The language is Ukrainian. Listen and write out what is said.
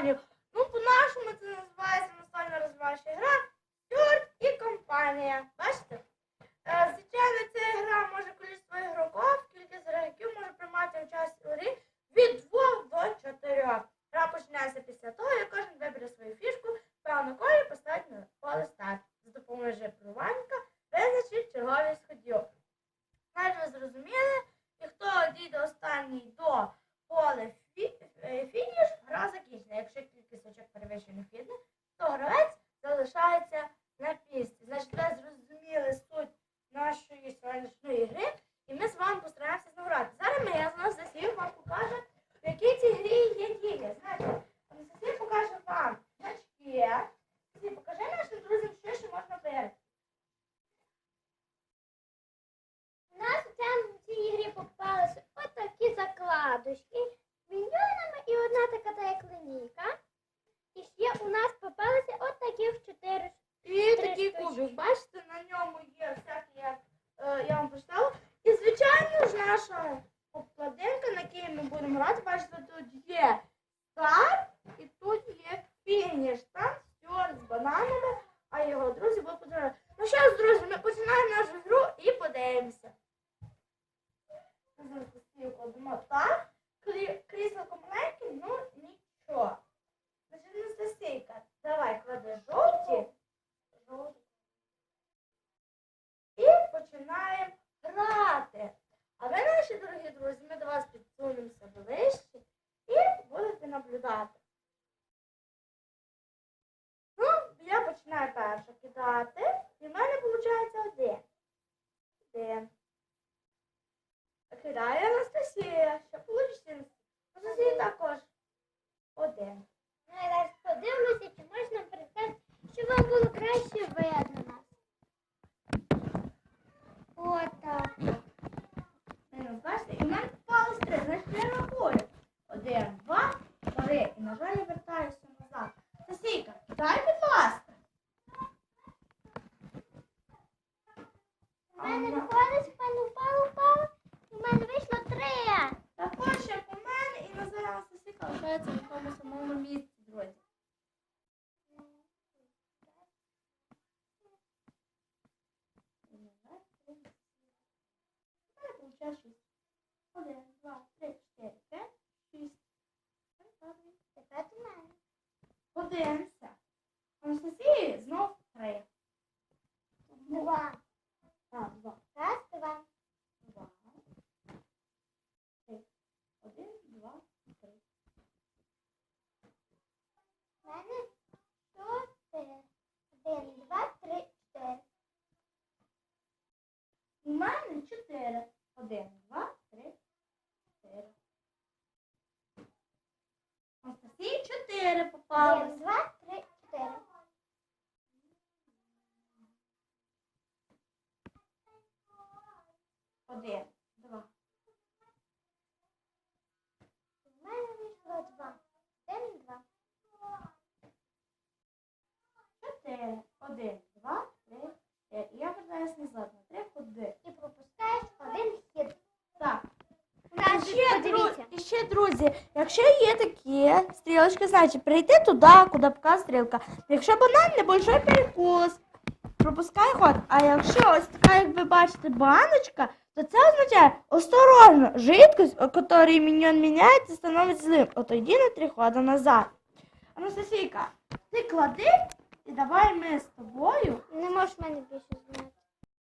регіонів. Ну, по-нашому це називається настольно розвиваюча гра Стюарт і компанія. Бачите? Е, звичайно, ця гра може кількість ігроків, кількість гравців може приймати участь у грі від 2 до 4. Гра починається після того, як кожен вибере свою фішку, певно колі поставить на поле старт. За допомогою жепруванника визначить черговість Якщо перевищених відних, то гравець залишається на місці. Значить, ви зрозуміли суть нашої сьогоднішньої гри, і ми з вами постараємося знову грати. Зараз ми, я знову засів вам покажу, в якій цій грі є дії. Значить, Анастасія покаже вам значки. Анастасія, покажи нашим друзям, що ще можна виграти. У нас у цьому- в цій грі попалися отакі закладочки з міньйонами і одна така та як линійка. І ще у нас попалися отаких чотири. І Три такий штучки. кубик, бачите, на ньому є всякі, як е, я вам прочитала. І, звичайно ж, обкладинка, на якій ми будемо грати, бачите, тут є старт і тут є фініш. Там стюарт з бананами, а його друзі будуть подивитися. Ну що друзі, ми починаємо нашу гру і подивимося. Зараз кладемо так. Крі- Крісло маленьке, ну нічого. Значить, Анастасійка, давай клади жовті. Жовті. І починаємо грати. А ви, наші дорогі друзі, ми до вас підсунемося ближче і будете наблюдати. Ну, я починаю перше кидати, і в мене виходить один. Один. Кидає Анастасія. Що вийде? Анастасія також. Один. Ну, я зараз подивлюся, чи можна перестати, щоб вам було краще видно нас. Отак. Мінус, бачите, і в мене попалось три, значить я рахую. Один, два, три. І, на жаль, я вертаюся назад. Сосійка, дай, будь ласка. У мене виходить, в мене впало, впало, і в мене вийшло три. Також, як у мене, і на зараз Сосійка лишається в якому самому місці, друзі. У мене виходить шість. Один, два, три, чотири, п'ять, шість. Ой, добре. Тепер у мене. Подивимося. Анастасії знов три. Два. А, два. Раз, два. Два. Три. Один, два, три. У мене чотири. Один, два, три, чотири. У мене чотири. Один, два, три, чотири. Анастасії чотири Один, попалось. два, три, чотири. Один, два. У мене вийшло два. Один, два. Чотири. Один, два, три, чотири. І я вертаюся назад на три ходи. І пропускаєш один хід. Так. І ще, подивіться. і ще, друзі, якщо є такі стрілочки, значить прийти туди, куди показує стрілка. Якщо банан, небольшой перекус. Пропускай ход. А якщо ось така, як ви бачите, баночка, то це означає осторожно, жидкость, у якій міньон міняється, становиться злим. Отойди на три хода назад. Анастасійка, ти клади і давай ми з тобою. Не можеш мене більше знати.